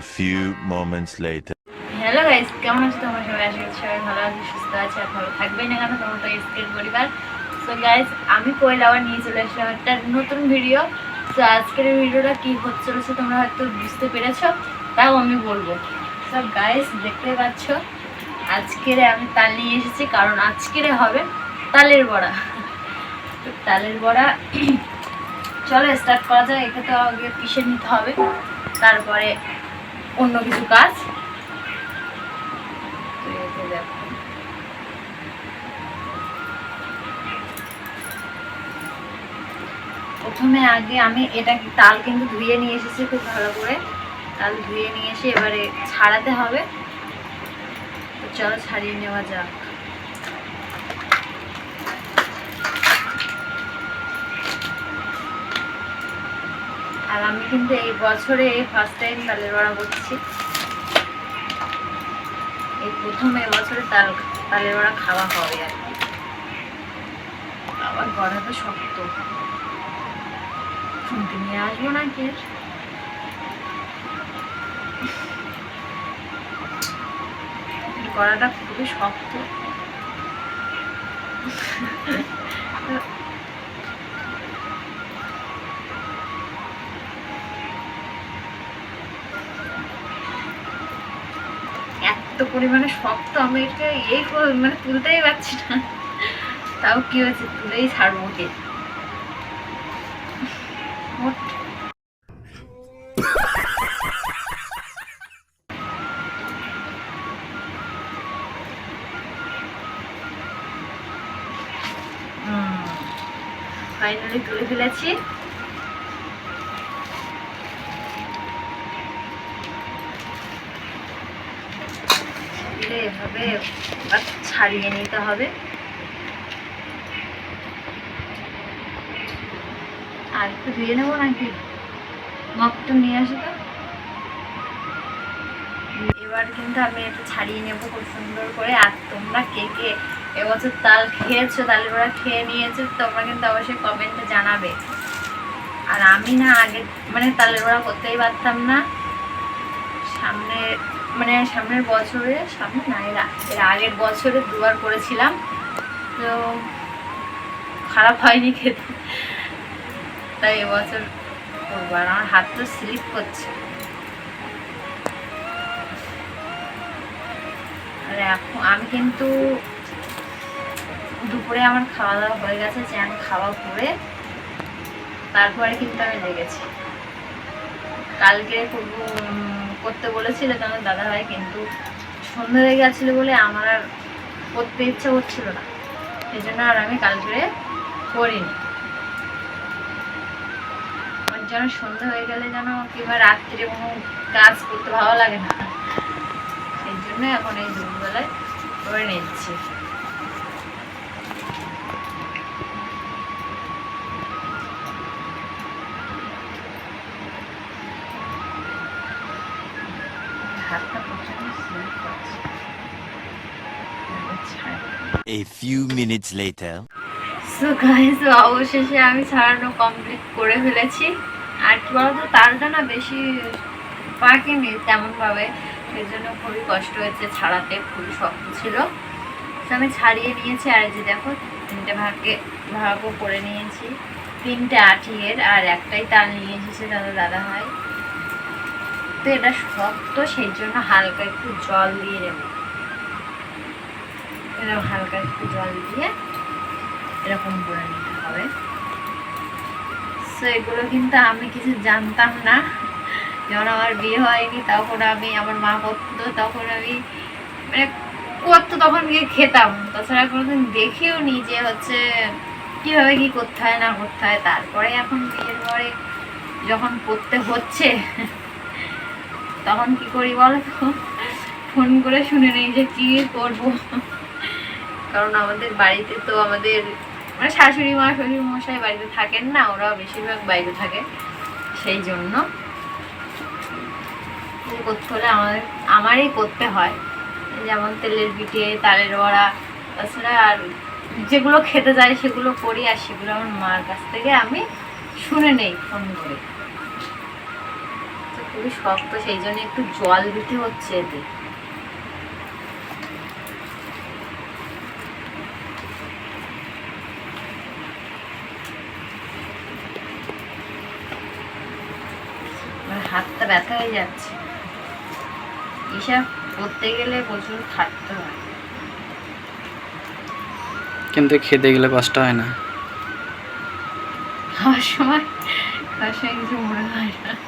Few moments later. Hello guys কেমন আছো তোমরা? সবাই আশা করছি সবাই ভালো আছো, সুস্থ আছে, আর ভালো থাকবেই না কেন? পরিবার। সো গাইস আমি কইলে আবার নিয়ে চলে আসলাম একটা নতুন ভিডিও তো আজকের ভিডিওটা কি হচ্ছে চলেছে তোমরা হয়তো বুঝতে পেরেছ, তাও আমি বলব। সব গাইস দেখতে পাচ্ছ, আজকের আমি তাল নিয়ে এসেছি, কারণ আজকের হবে তালের বড়া। তালের বড়া, চলো স্টার্ট করা যায় এটা তো আগে পিষে নিতে হবে। তারপরে অন্য কিছু কাজ। প্রথমে আগে আমি এটা তাল কিন্তু ধুয়ে নিয়ে এসেছি খুব ভালো করে। তাল ধুয়ে নিয়ে এসে এবারে ছাড়াতে হবে। তো চলো ছাড়িয়ে নেওয়া যাক। আর আমি কিন্তু এই বছরে এই ফার্স্ট টাইম তালের বড়া করছি। এই প্রথম এই বছরে তাল, তালের বড়া খাওয়া হবে আর কি। আবার গড়া তো শক্ত। শুনতে নিয়ে আসব এর? এর গড়াটা খুবই শক্ত। এত পরিমাণে শক্ত, আমি এটা এই মানে তুলতেই পারছি না। তাও কি হয়েছে? তুলেই ছাড়বো ওকে। ফাইনালি তুলে ফেলেছি তুলে এভাবে ছাড়িয়ে নিতে হবে। আর একটু ধুয়ে নেব নাকি? মগটা নিয়ে আসো তো। এবার কিন্তু আমি একটু ছাড়িয়ে নেব খুব সুন্দর করে। আর তোমরা কে কে এবছর তাল খেয়েছো তালের বড়া খেয়ে নিয়েছো, তোমরা কিন্তু অবশ্যই কমেন্টে জানাবে। আর আমি না আগে মানে তালের বড়া করতেই পারতাম না। সামনে মানে সামনের বছরে, সামনে না, এর আগের বছরে দুবার করেছিলাম। তো খারাপ হয়নি খেতে। তাই এবছর করব আর আমার হাত তো স্লিপ করছে। আর এখন আমি কিন্তু দুপুরে আমার খাওয়া দাওয়া হয়ে গেছে চ্যান খাওয়া করে তারপরে কিন্তু আমি লেগেছি। কালকে করব করতে বলেছিল দাদা ভাই কিন্তু সন্ধ্যা হয়ে গেছিল বলে আমার আর করতে ইচ্ছা করছিল না। সেই জন্য আর আমি কালকে করিনি। আমার যেন সন্ধ্যা হয়ে গেলে যেন কিংবা রাত্রে কোনো কাজ করতে ভালো লাগে না। সেই জন্য এখন এই দুপুরবেলায় করে নিচ্ছি। A few minutes later. So guys অবশেষে আমি ছাড়ানো কমপ্লিট করে ফেলেছি। আর কি বলতো তালটা না বেশি পাকেনি তেমনভাবে। সেই জন্য খুবই কষ্ট হয়েছে ছাড়াতে, খুবই শক্ত ছিল। তো আমি ছাড়িয়ে নিয়েছি, আর যে দেখো, তিনটে ভাগে ভাগও করে নিয়েছি। তিনটে আঠিয়ের, আর একটাই তাল নিয়ে এসেছে দাদা দাদা হয় তো এটা শক্ত, সেই জন্য হালকা একটু জল দিয়ে দেবো। এরকম হালকা একটু জল দিয়ে এরকম করে নিতে হবে। সো এগুলো কিন্তু আমি কিছু জানতাম না। যখন আমার বিয়ে হয়নি, তখন আমি আমার মা করতো, তখন আমি মানে করতো, তখন গিয়ে খেতাম। তাছাড়া কোনোদিন দেখিও নি যে হচ্ছে কীভাবে কি করতে হয়, না করতে হয়। তারপরে এখন বিয়ের পরে যখন করতে হচ্ছে তখন কি করি বলো ফোন করে শুনে নেই যে কি করব। কারণ আমাদের বাড়িতে তো আমাদের মানে শাশুড়ি মা, শ্বশুর মশাই বাড়িতে থাকেন না ওরা বেশিরভাগ বাইরে থাকে। সেই জন্য করতে হলে আমাদের, আমারই করতে হয়। যেমন তেলের পিঠে, তালের বড়া, তাছাড়া আর যেগুলো খেতে যায় সেগুলো করি, আর সেগুলো আমার মার কাছ থেকে আমি শুনে নেই ফোন করে। খুবই শক্ত সেই জন্য একটু জল দিতে হচ্ছে এতে। হাতটা ব্যথা হয়ে যাচ্ছে। এসব করতে গেলে প্রচুর খাটতে হয়। কিন্তু খেতে গেলে কষ্ট হয় না। খাওয়ার সময় খাওয়ার সময় কিছু মনে হয় না।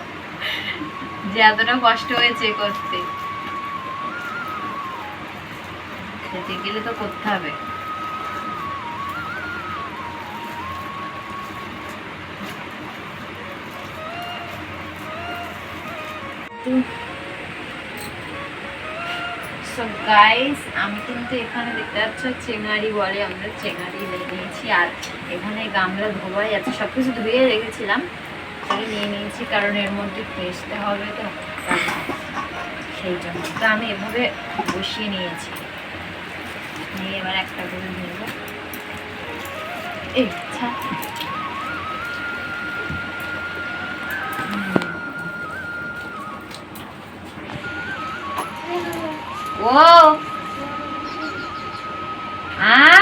যে এতটা কষ্ট হয়েছে করতে। খেতে গেলে তো করতে হবে। গাইস আমি কিন্তু এখানে দেখতে পাচ্ছ, চেঙারি বলে আমরা চেঙারি নিয়েছি আর এখানে গামলা ধোবাই আছে সব কিছু ধুয়ে রেখেছিলাম। তাই নিয়ে নিয়েছি, কারণ এর মধ্যে পেস্টে হবে তো, সেই জন্য। তো আমি এভাবে বসিয়ে নিয়েছি। নিয়ে এবার একটা করে নেব। ছাড়। ও! আ!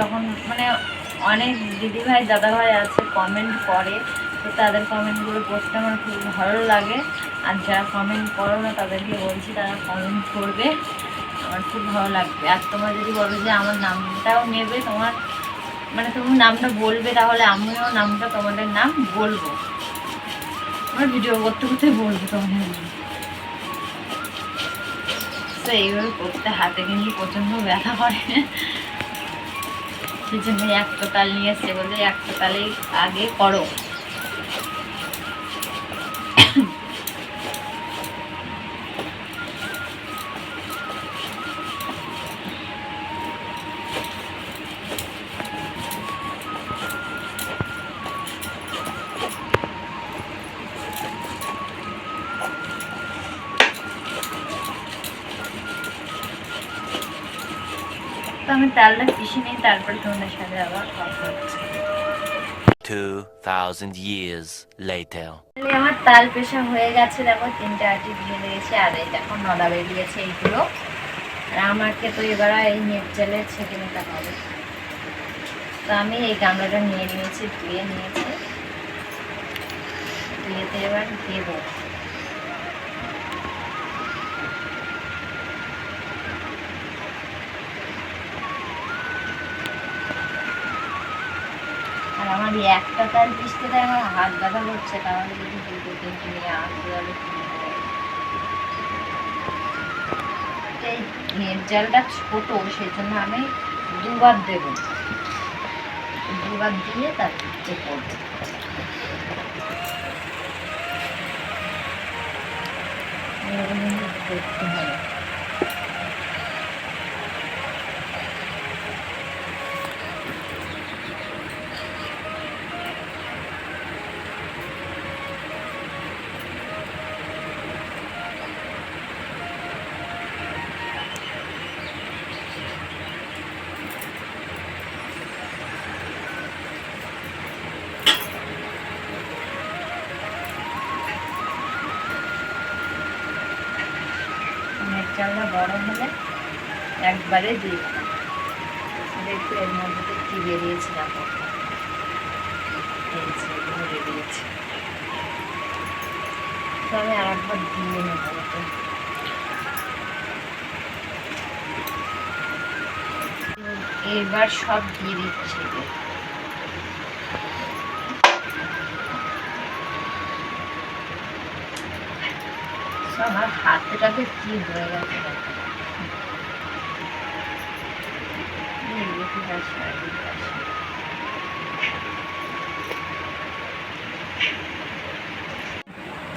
যখন মানে অনেক দিদিভাই, দাদাভাই আছে কমেন্ট করে, তো তাদের কমেন্টগুলো পড়তে আমার খুব ভালো লাগে। আর যারা কমেন্ট করো না, তাদেরকে বলছি তারা কমেন্ট করবে। আমার খুব ভালো লাগবে। আর তোমরা যদি বলো যে আমার নামটাও নেবে, তোমার মানে তুমি নামটা বলবে, তাহলে আমিও নামটা তোমাদের নাম বলব। আমার ভিডিও করতে করতে বলব তোমাদের তো এইভাবে করতে, হাতে কিন্তু প্রচণ্ড ব্যথা করে সেই জন্য একটা তাল নিয়ে এসছে বলে এক তালেই আগে করো। আমি তালটা পিষে নিই তারপর তোমাদের সাথে আবার কথা হচ্ছে। 2,000 years later. আমার তাল পেশা হয়ে গেছে দেখো তিনটে আটি দিয়ে দিয়েছে আর এই দেখো নলা বেরিয়েছে এইগুলো। আর আমাকে তো এবার এই নেট জলে ছেঁকে নিতে হবে। তো আমি এই গামলাটা নিয়ে নিয়েছি ধুয়ে নিয়েছি। ধুয়েতে এবার দেবো। আমার একটা তাল পিসতে তাই আমার হাত ব্যথা করছে তাহলে যদি দুটো তিনটে নিয়ে আসতে তাহলে? এই নেট জালটা ছোট সেই জন্য আমি দুবার দেব। দুবার দিয়ে তারপর করব করতে হবে। একবারে দিয়ে দিলাম। দেখো এর মধ্যে তো আমি আর একবার দিয়ে এবার সব দিয়ে দিচ্ছি। কি হয়ে গেছে?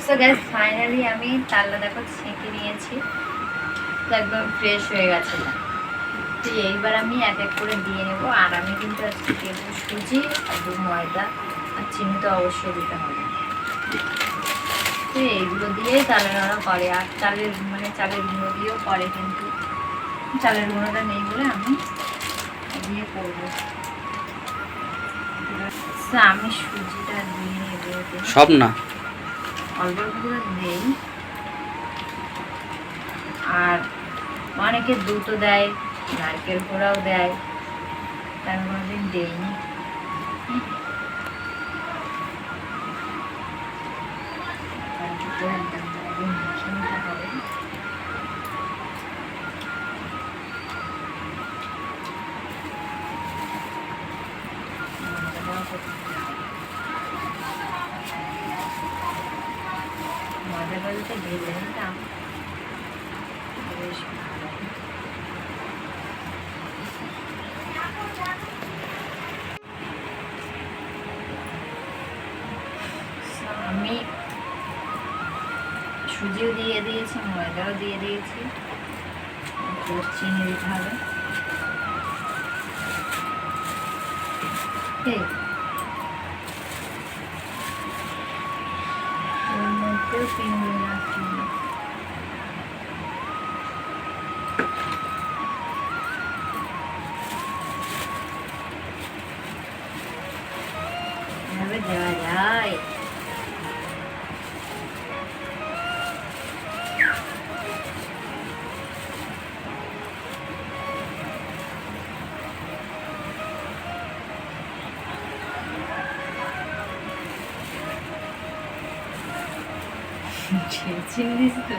সো গ্যাস ফাইনালি আমি তাল্লা দেখো ছেঁকে নিয়েছি। একদম ফ্রেশ হয়ে গেছে তো এইবার আমি এক এক করে দিয়ে নেব। আর আমি কিন্তু আজকে সুজি আর ময়দা আর চিনি তো অবশ্যই দিতে হবে। তো এইগুলো দিয়েই চালের ওরা করে। আর চালের মানে চালের গুঁড়ো দিয়েও করে কিন্তু। চালের গুঁড়োটা নেই বলে আমি দিয়ে করব। আমি সুজিটা দিয়ে নেব সব না? অল্প অল্প করে দেই আর অনেকে দুটো দেয় নারকেল পোড়াও দেয়। তার কোনোদিন দেয়নি দিয়ে দিয়েছি। চিনি দিতে হবে এই তো।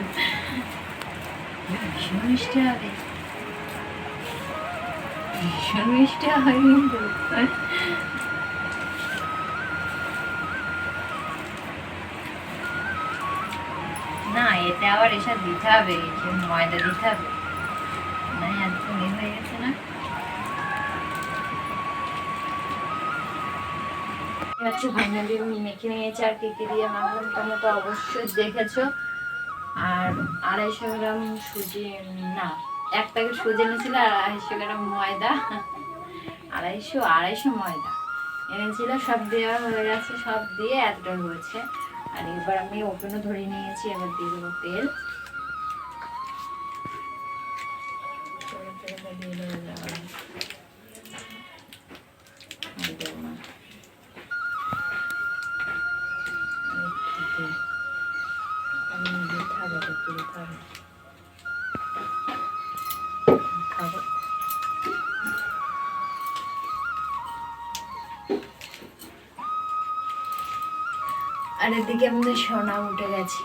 ভীষণ মিষ্টি ভীষণ মিষ্টি হয় কিন্তু। না এতে আবার এসব দিতে হবে ময়দা দিতে হবে। আচ্ছা ফাইনালি আমি মেখে নিয়েছি আর কি কি দিয়ে মাখলাম তোমরা তো অবশ্যই দেখেছ। আর আড়াইশো গ্রাম সুজি, না, এক প্যাকেট সুজি এনেছিল আর আড়াইশো গ্রাম ময়দা। আড়াইশো আড়াইশো ময়দা এনেছিল, সব দেওয়া হয়ে গেছে, সব দিয়ে এতটা হয়েছে আর এবার আমি ওপেনও ধরে নিয়েছি, এবার দিয়ে দেবো তেল। আর এদিকে আমাদের সোনা উঠে গেছে।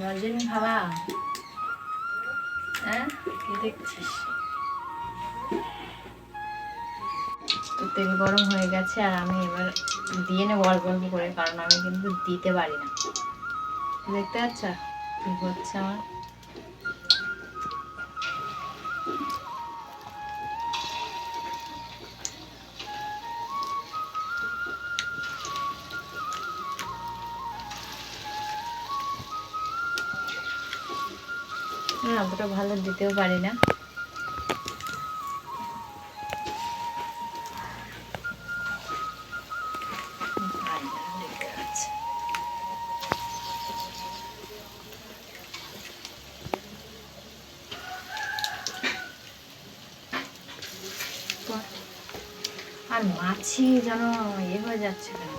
নজন ভাবা হ্যাঁ? কি দেখছিস? তো তেল গরম হয়ে গেছে আর আমি এবার দিয়ে নেব অল্প অল্প করে, কারণ আমি কিন্তু দিতে পারি না। দেখতে পাচ্ছ? কি হচ্ছে আমার? অতটা ভালো দিতেও পারি না। আর মাছি যেন ইয়ে হয়ে যাচ্ছে কেন?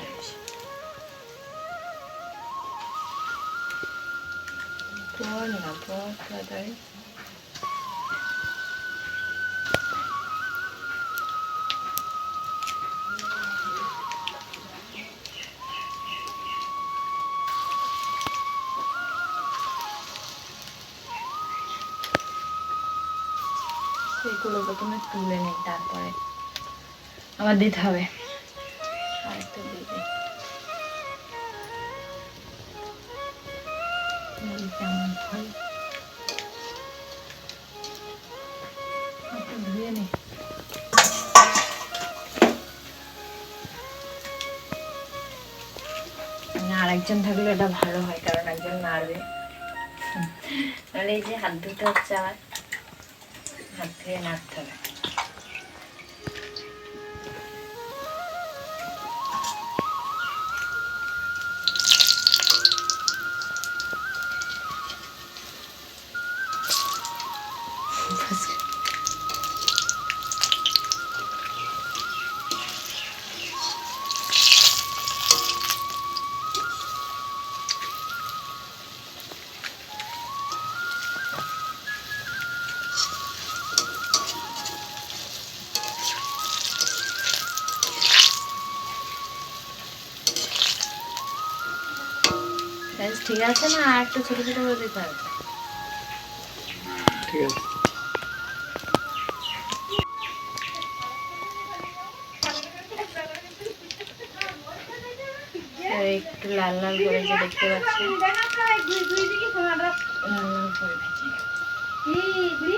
সেগুলো প্রথমে তুলে নিই তারপরে। আবার দিতে হবে। আর একজন থাকলে এটা ভালো হয়, কারণ একজন নাড়বে তাহলে এই যে হাত ধুতে হচ্ছে আমার। হাত ধুয়ে নাড়তে হবে ব্যাস ঠিক আছে না আর একটু ছোট ছোট করে দিতে হবে। ঠিক আছে। একটু লাল লাল করে যে দেখতে পাচ্ছি। লাল লাল করে ভেজে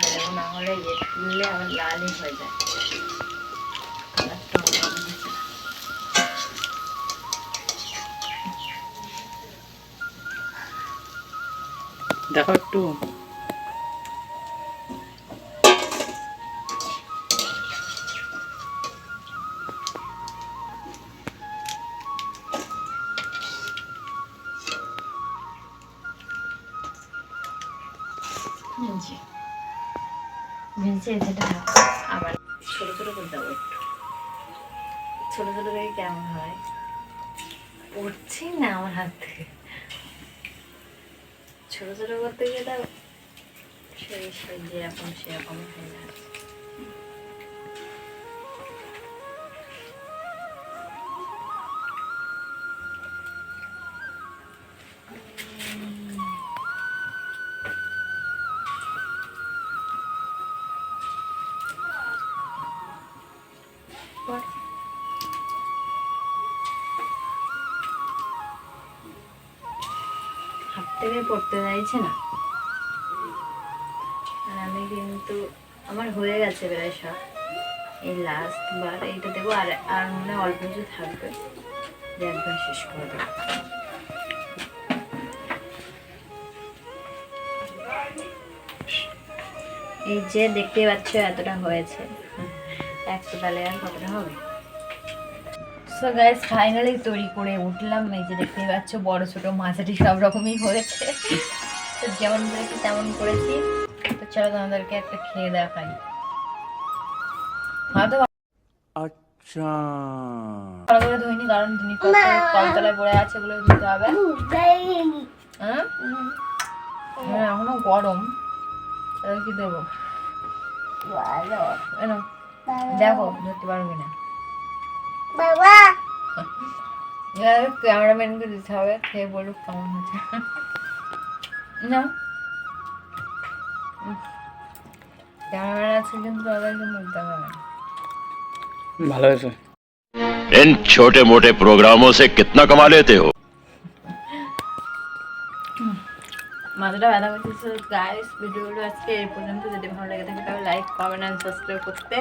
দেবো না হলে ইয়ে তুললে আবার লালই হয়ে যায়। দেখো একটু ভেজে যেটা আবার ছোট ছোট করে দেবো একটু। ছোট ছোট করে কেমন হয়? পড়ছি না আমার হাত। থেকে ছোট ছোট করতে গিয়ে সেই সেই সেই যেরকম সেরকম হয়ে যায় থেকে পড়তে চাইছে না। আর আমি কিন্তু, আমার হয়ে গেছে প্রায় সব। এই লাস্ট বার এইটা দেবো, আর আর মনে অল্প কিছু থাকবে। যে একবার শেষ করে দেবো। এই যে দেখতে পাচ্ছ, এতটা হয়েছে। একশো তাহলে আর কতটা হবে? সো গাইস ফাইনালি তৈরি করে উঠলাম। এই যে দেখতে পাচ্ছ বড় ছোট মাঝারি সব রকমই হয়েছে। তো যেমন করেছি তেমন করেছি। তো চলো তোমাদেরকে একটা খেয়ে দেখাই। আচ্ছা। পড়ে আছে ওগুলো ধুতে হবে। হ্যাঁ? হ্যাঁ গরম। কি দেবো? দেখো ধরতে পারবি না। না ক্যামেরাম্যানকে দিতে হবে খেয়ে বলুক কেমন হচ্ছে না ক্যামেরাম্যান আছে কিন্তু তাদেরকে মুখতে হবে না ভালো হয়েছে इन छोटे मोटे प्रोग्रामों से कितना कमा लेते हो মাথাটা ব্যথা করতেছে গাইস ভিডিওটা আজকে এই পর্যন্ত যদি ভালো লেগে থাকে তাহলে লাইক কমেন্ট অ্যান্ড সাবস্ক্রাইব করতে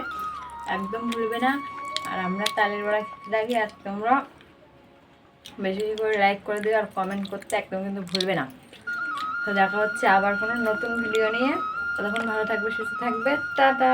একদম ভুলবে না আর আমরা তালের বড়া খেতে থাকি আর তোমরা বেশি বেশি করে লাইক করে দিও আর কমেন্ট করতে একদম কিন্তু ভুলবে না। তো দেখা হচ্ছে আবার কোনো নতুন ভিডিও নিয়ে। ততক্ষণ ভালো থাকবে, সুস্থ থাকবে। টাটা!